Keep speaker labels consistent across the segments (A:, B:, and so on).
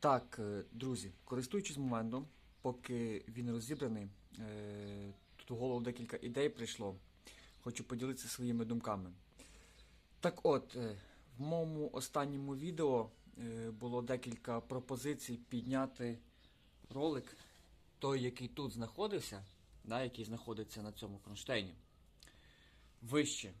A: Так, е, друзі, користуючись моментом, поки він розібраний, е, тут у голову декілька ідей прийшло. Хочу поділитися своїми думками. Так от, е, в моєму останньому відео було декілька пропозицій підняти ролик, той, який тут знаходився, да, який знаходиться на цьому кронштейні, вище.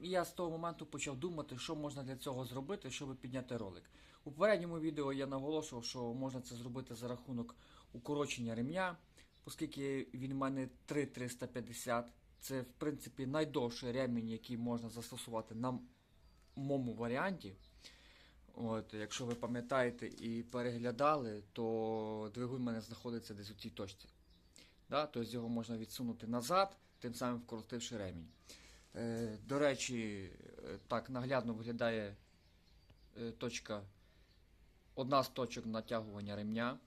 A: І я з того моменту почав думати, що можна для цього зробити, щоб підняти ролик. У попередньому відео я наголошував, що можна це зробити за рахунок укорочення ремня, оскільки він у мене 3,350. Це, в принципі, найдовший ремінь, який можна застосувати на моєму варіанті. От, якщо ви пам'ятаєте і переглядали, то двигун у мене знаходиться десь у цій точці. Да? Тобто його можна відсунути назад, тим самим вкоротивши ремінь. Е, До речі, е, так наглядно виглядає е, точка, одна з точок натягування ремня.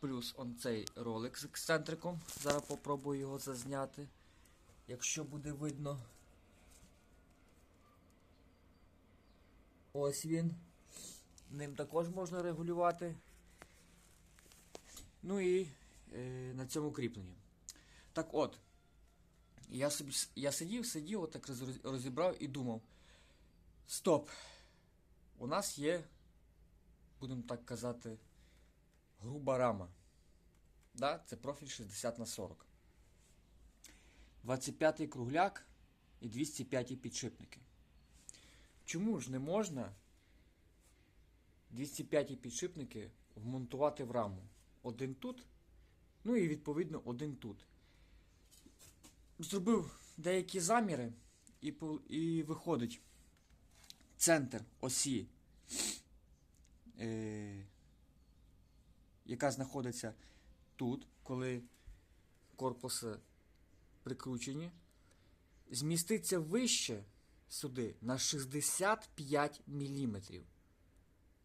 A: Плюс он цей ролик з ексцентриком. Зараз попробую його зазняти. Якщо буде видно. Ось він. Ним також можна регулювати. Ну і на цьому кріпленні. Так от. Я собі я сидів, сидів, отак роз- розібрав і думав: стоп! У нас є, будемо так казати, груба рама. Да? Це профіль 60 на 40. 25-й кругляк і 205 підшипники. Чому ж не можна 205 підшипники вмонтувати в раму? Один тут, ну і відповідно один тут зробив деякі заміри, і, і виходить центр осі, е, яка знаходиться тут, коли корпуси прикручені, зміститься вище сюди на 65 мм.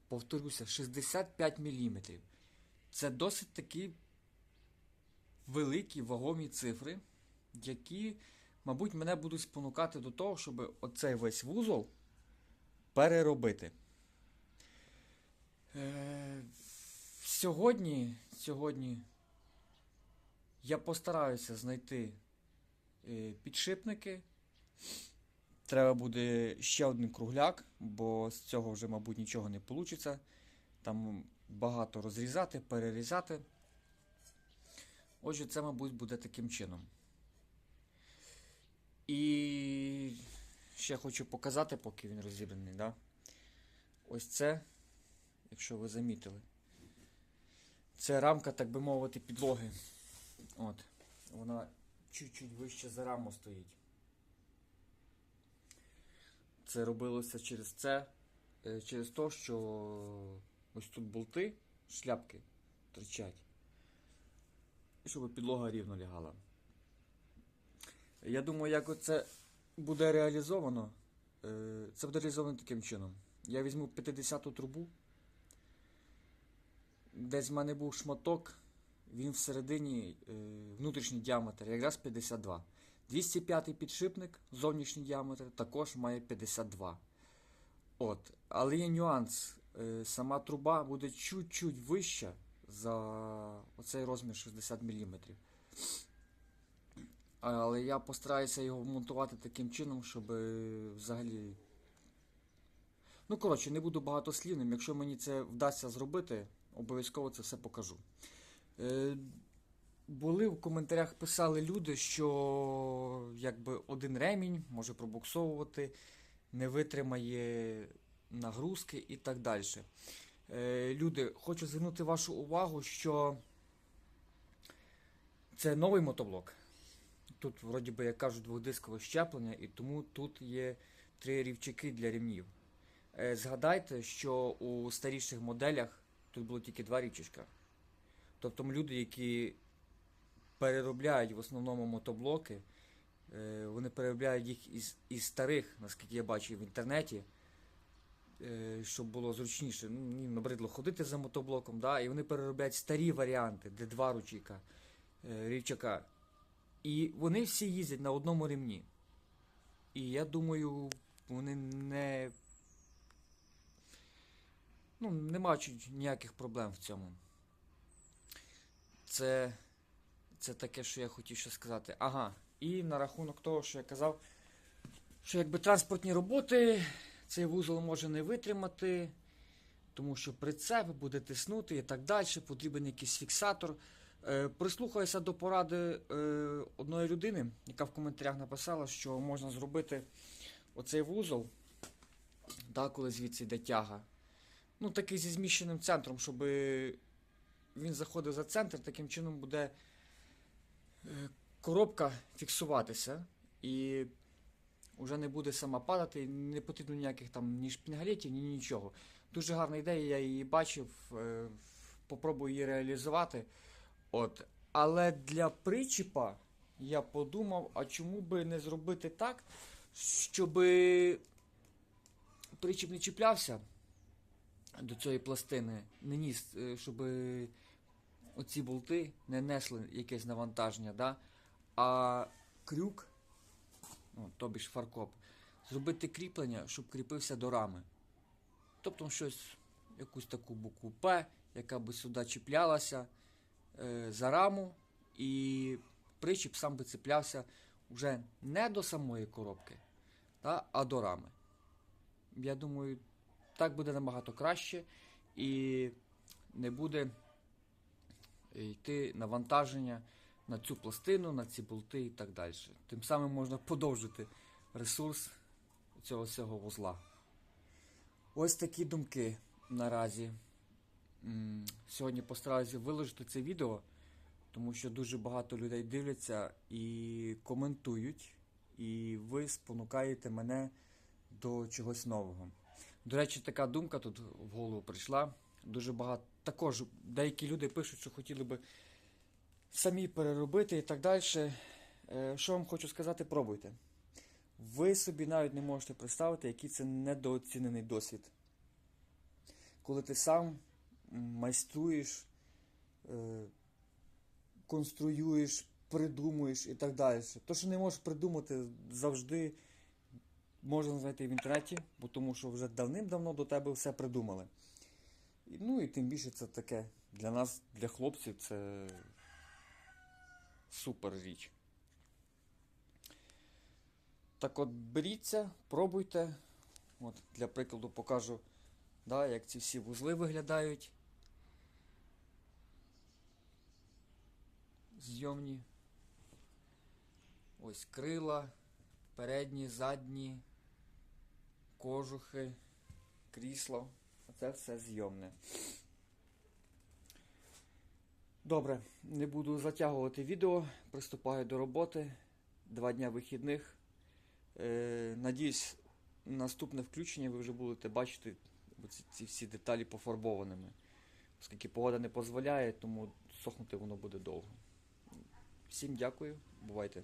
A: Повторюся, 65 мм. Це досить такі великі вагомі цифри які, мабуть, мене будуть спонукати до того, щоб оцей весь вузол переробити. Е, сьогодні, сьогодні я постараюся знайти е, підшипники. Треба буде ще один кругляк, бо з цього вже, мабуть, нічого не вийде. Там багато розрізати, перерізати. Отже, це, мабуть, буде таким чином. І ще хочу показати, поки він розібраний. Да? Ось це, якщо ви замітили, це рамка, так би мовити, підлоги. От. Вона чуть-чуть вище за раму стоїть. Це робилося через це, е, через те, що ось тут болти, шляпки торчать. І щоб підлога рівно лягала. Я думаю, як це буде реалізовано. е, Це буде реалізовано таким чином. Я візьму 50-ту трубу. Десь в мене був шматок, він всередині е, внутрішній діаметр, якраз 52. 205-й підшипник, зовнішній діаметр, також має 52. От. Але є нюанс. Е, Сама труба буде чуть-чуть вища за оцей розмір 60 мм. Але я постараюся його вмонтувати таким чином, щоб е, взагалі. Ну, коротше, не буду багатослівним. Якщо мені це вдасться зробити, обов'язково це все покажу. Е, були в коментарях писали люди, що якби один ремінь може пробуксовувати, не витримає нагрузки і так далі. Е, люди, хочу звернути вашу увагу, що це новий мотоблок. Тут, вроді би, як кажуть, двохдискове щеплення, і тому тут є три рівчики для рівнів. Е, Згадайте, що у старіших моделях тут було тільки два рівчичка. Тобто люди, які переробляють в основному мотоблоки, е, вони переробляють їх із, із старих, наскільки я бачив в інтернеті, е, щоб було зручніше. Ну, набридло ходити за мотоблоком, да? і вони переробляють старі варіанти, де два ручейка, е, рівчака. І вони всі їздять на одному ремні. І я думаю, вони не Ну, нема чуть ніяких проблем в цьому. Це, це таке, що я хотів ще сказати. Ага, і на рахунок того, що я казав, що якби транспортні роботи цей вузол може не витримати, тому що прицеп буде тиснути і так далі, потрібен якийсь фіксатор. Е, прислухаюся до поради е, одної людини, яка в коментарях написала, що можна зробити оцей вузол, да, коли звідси йде тяга. Ну, такий зі зміщеним центром, щоб він заходив за центр, таким чином буде е, коробка фіксуватися і вже не буде сама падати, не потрібно ніяких там ні шпінгалетів, ні нічого. Дуже гарна ідея, я її бачив, попробую її реалізувати. От. Але для причіпа я подумав, а чому би не зробити так, щоб причіп не чіплявся до цієї пластини, не ніс, е, щоб оці болти не несли якесь навантаження, да? а крюк, ну, тобі ж фаркоп, зробити кріплення, щоб кріпився до рами. Тобто щось, якусь таку букву П, яка би сюди чіплялася за раму, і причіп сам би цеплявся вже не до самої коробки, та, а до рами. Я думаю, так буде набагато краще і не буде йти навантаження на цю пластину, на ці болти і так далі. Тим самим можна подовжити ресурс цього всього вузла. Ось такі думки наразі. Сьогодні постараюся виложити це відео, тому що дуже багато людей дивляться і коментують, і ви спонукаєте мене до чогось нового. До речі, така думка тут в голову прийшла. Дуже багато. Також деякі люди пишуть, що хотіли би самі переробити і так далі. Е, Що вам хочу сказати, пробуйте. Ви собі навіть не можете представити, який це недооцінений досвід. Коли ти сам майструєш, е, конструюєш, придумуєш і так далі. То, що не можеш придумати завжди можна знайти в інтернеті, бо тому що вже давним-давно до тебе все придумали. Ну і тим більше це таке для нас, для хлопців, це супер річ. Так от беріться, пробуйте. От, Для прикладу покажу, да, як ці всі вузли виглядають. Зйомні. Ось крила, передні, задні, кожухи, крісло. Оце все зйомне. Добре, не буду затягувати відео. Приступаю до роботи. Два дня вихідних. Е, надіюсь, наступне включення ви вже будете бачити ці, ці всі деталі пофарбованими. Оскільки погода не дозволяє, тому сохнути воно буде довго. Всім дякую, бувайте.